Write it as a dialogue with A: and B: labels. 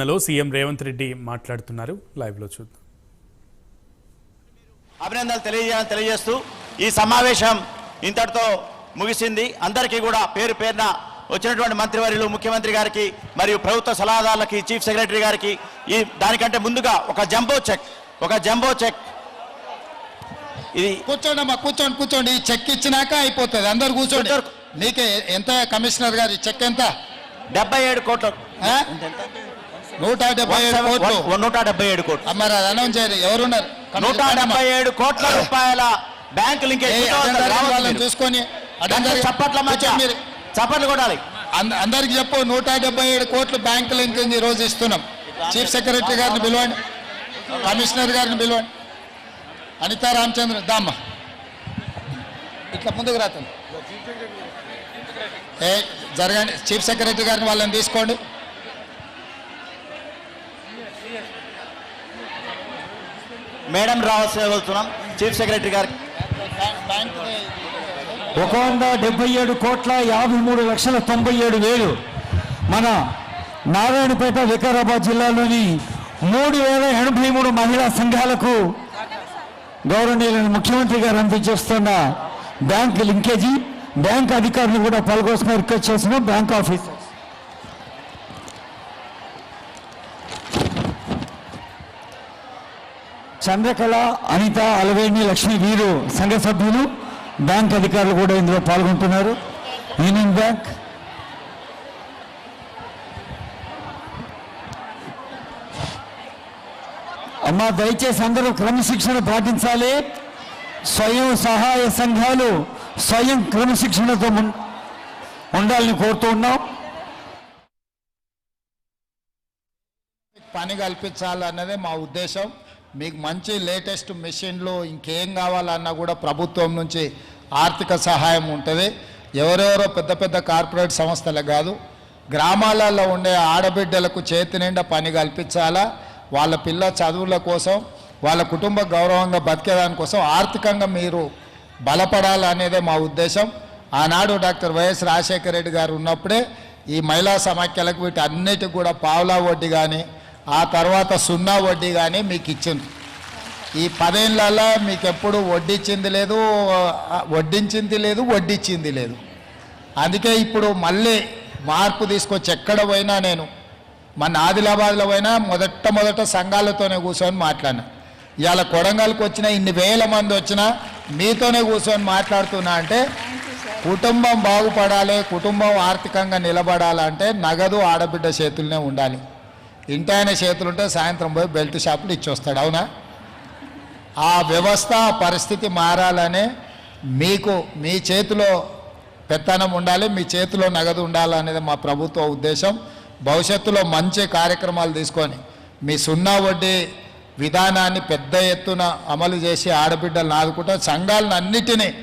A: లో సీఎం రేవంత్ రెడ్డి మాట్లాడుతున్నారు. లైవ్లో చూద్దాం.
B: అభినందనలు తెలియజేయాలని తెలియజేస్తూ ఈ సమావేశం ఇంతటితో ముగిసింది. అందరికీ కూడా పేరు పేరున వచ్చినటువంటి మంత్రివర్యులు ముఖ్యమంత్రి గారికి మరియు ప్రభుత్వ సలహాదారులకి చీఫ్ సెక్రటరీ గారికి ఈ దానికంటే ముందుగా ఒక జంబో చెక్ ఒక జంబో చెక్. ఇది
C: కూర్చోండి అమ్మా కూర్చోండి కూర్చోండి. ఈ చెక్ ఇచ్చినాక అయిపోతుంది. అందరు కూర్చోండి. నీకే ఎంత కమిషనర్ గారు? ఈ చెక్ ఎంత?
B: డెబ్బై ఏడు కోట్ల?
C: నూట డెబ్బై ఏడు కోట్లు.
B: నూట డెబ్బై ఏడు కోట్లు.
C: మరి అది అనౌన్స్ చేయరు ఎవరున్నారు?
B: నూట డెబ్బై ఏడు కోట్ల రూపాయల బ్యాంక్ లింకేజ్.
C: చూసుకొని
B: చప్పట్ల
C: మీరు.
B: చప్పట్లు కొట్టాలి.
C: అంద- అందరికి చెప్పు నూట డెబ్బై ఏడు కోట్లు బ్యాంక్ లింకేజ్ ఈ రోజు ఇస్తున్నాం. చీఫ్ సెక్రటరీ గారిని పిలవండి. కమిషనర్ గారిని పిలవండి. అనితా రామచంద్ర దామ్మ. ఇట్లా ముందుకు రాతాను ఏ జరగండి. చీఫ్ సెక్రటరీ గారిని వాళ్ళని తీసుకోండి.
B: మేడం రావాల్సిన వెళ్తున్నాం చీఫ్ సెక్రటరీ గారికి
D: ఒక వంద డెబ్బై ఏడు కోట్ల యాభై మూడు లక్షల తొంభై ఏడు వేలు మన నారాయణపేట వికారాబాద్ జిల్లాలోని మూడు వేల ఎనభై మూడు మహిళా సంఘాలకు గౌరవనీయులైన ముఖ్యమంత్రి గారు అందించేస్తున్న బ్యాంక్ లింకేజీ బ్యాంక్ అధికారులు కూడా పాల్గొస్తున్న రిక్వెస్ట్ చేసిన బ్యాంక్ ఆఫీస్. చంద్రకళ అనిత అలవేణి లక్ష్మి వీరు సంఘ సభ్యులు బ్యాంక్ అధికారులు కూడా ఇందులో పాల్గొంటున్నారు. యూనియన్ బ్యాంక్ అమ్మ దయచేసి అందరూ క్రమశిక్షణ పాటించాలి. స్వయం సహాయ సంఘాలు స్వయం క్రమశిక్షణతో మున్- ఉండాలని కోరుతూ ఉన్నాం.
C: పని కల్పించాలన్నదే మా ఉద్దేశం. మీకు మంచి లేటెస్ట్ మెషిన్లు ఇంకేం కావాలన్నా కూడా ప్రభుత్వం నుంచి ఆర్థిక సహాయం ఉంటుంది. ఎవరెవరో పెద్ద పెద్ద కార్పొరేట్ సంస్థలకు కాదు గ్రామాలలో ఉండే ఆడబిడ్డలకు చేతి నిండా పని కల్పించాలా వాళ్ళ పిల్ల చదువుల కోసం వాళ్ళ కుటుంబ గౌరవంగా బతికేదాని కోసం ఆర్థికంగా మీరు బలపడాలనేదే మా ఉద్దేశం. ఆనాడు డాక్టర్ వైఎస్ రాజశేఖర రెడ్డి గారు ఉన్నప్పుడే ఈ మహిళా సమాఖ్యలకు వీటి అన్నిటికి కూడా పావులా వడ్డీ కానీ ఆ తర్వాత సున్నా వడ్డీ కానీ మీకు ఇచ్చింది ఈ పదేళ్ళలో మీకు ఎప్పుడు వడ్డిచ్చింది లేదు వడ్డించింది లేదు వడ్డిచ్చింది లేదు. అందుకే ఇప్పుడు మళ్ళీ మార్పు తీసుకొచ్చి ఎక్కడ పోయినా నేను మన ఆదిలాబాద్లో పోయినా మొదట మొదట సంఘాలతోనే కూర్చొని మాట్లాడినా. ఇవాళ కొడంగల్కి వచ్చిన ఇన్ని వేల మంది వచ్చినా మీతోనే కూర్చొని మాట్లాడుతున్నా అంటే కుటుంబం బాగుపడాలి కుటుంబం ఆర్థికంగా నిలబడాలంటే నగదు ఆడబిడ్డ చేతుల్లోనే ఉండాలి. ఇంటాయన చేతులుంటే సాయంత్రం పోయి బెల్ట్ షాపులు ఇచ్చొస్తాడు అవునా? ఆ వ్యవస్థ పరిస్థితి మారాలనే మీకు మీ చేతిలో పెత్తనం ఉండాలి మీ చేతిలో నగదు ఉండాలనేది మా ప్రభుత్వ ఉద్దేశం. భవిష్యత్తులో మంచి కార్యక్రమాలు తీసుకొని మీ సున్నా వడ్డీ విధానాన్ని పెద్ద ఎత్తున అమలు చేసి ఆడబిడ్డలను ఆదుకుంటా సంఘాలను అన్నిటినీ